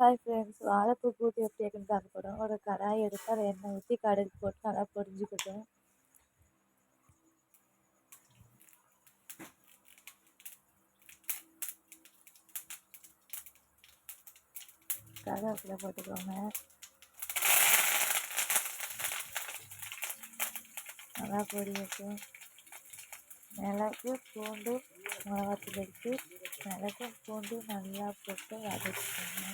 Hi friends வாழைப்பூ கூட்டு எப்படி இருக்குன்னு பார்க்க போகிறோம் ஒரு கடாயை எடுத்து அதை எண்ணெய் ஊற்றி கடுகு போட்டு நல்லா பொரிஞ்சுக்கிட்டோம். கருவேப்பிலை போட்டுக்கோங்க. நல்லா பொரியட்டும். மிளகு பூண்டு மிளகாத்தூள் எடுத்து மிளகு பூண்டு நல்லா போட்டு வதக்கிக்கோங்க.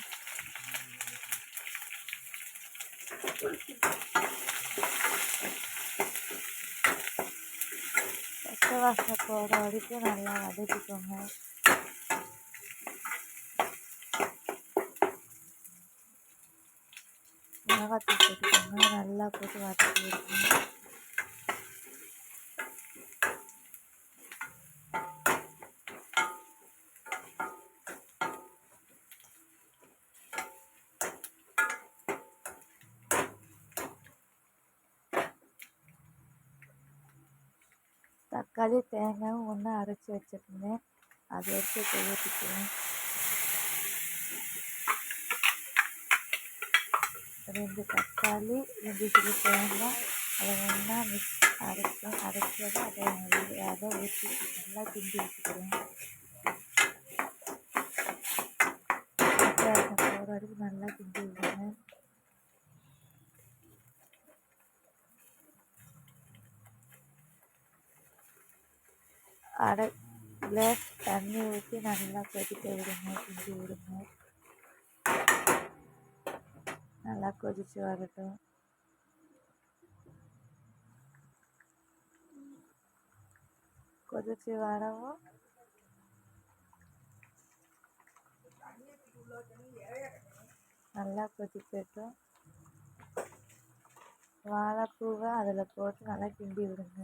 பச்சை வாசனை போகிற வரைக்கும் நல்லா வதக்கிக்கோங்க. மிளகாத்தூள் போட்டுக்கோங்க. நல்லா போட்டு வதக்கி விட்டுக்கோங்க தக்காளி தேங்காயும் ஒன்றா அரைச்சி வச்சுருந்தேன். அதை எடுத்து ஊற்றிக்குவேன் ரெண்டு தக்காளி ரெண்டு சிறு தேங்காய் அதை ஒன்றா மிக்ஸ் அரைச்சேன் அரைச்சதை அதை அதை ஊற்றி நல்லா கிண்டி வச்சுக்கிறேன். ஒரு வரைக்கும் நல்லா கிண்டி அடை கிளாஸ் தண்ணி ஊற்றி நல்லா கொதிக்க விடுங்க கிண்டி விடுங்க. நல்லா கொதித்து வரட்டும். கொதித்து வரவும் நல்லா கொதிக்கட்டும். வாழைப்பூவை அதில் போட்டு நல்லா கிண்டி விடுங்க.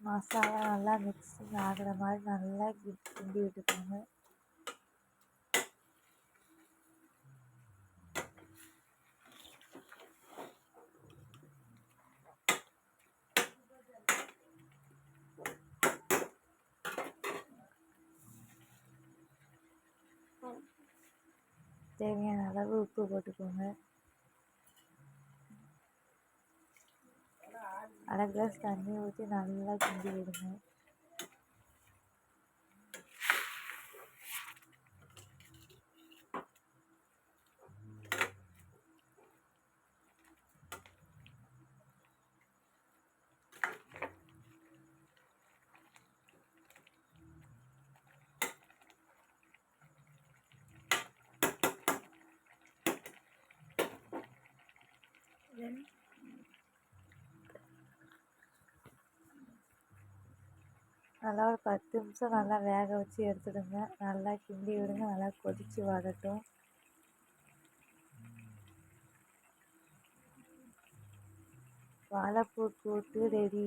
மசாலா நல்லா மிக்ஸிங் ஆகிற மாதிரி நல்லா கிண்டி விட்டுக்கோங்க. தேவையான அளவு உப்பு போட்டுக்கோங்க. அரை கிளாஸ் தண்ணி ஊற்றி நல்லா கிண்டி விடுங்க. நல்லா ஒரு பத்து நிமிஷம் நல்லா வேக வச்சு எடுத்துடுங்க. நல்லா கிண்டி விடுங்க. நல்லா கொதித்து வரட்டும். வாழைப்பூ கூட்டு ரெடி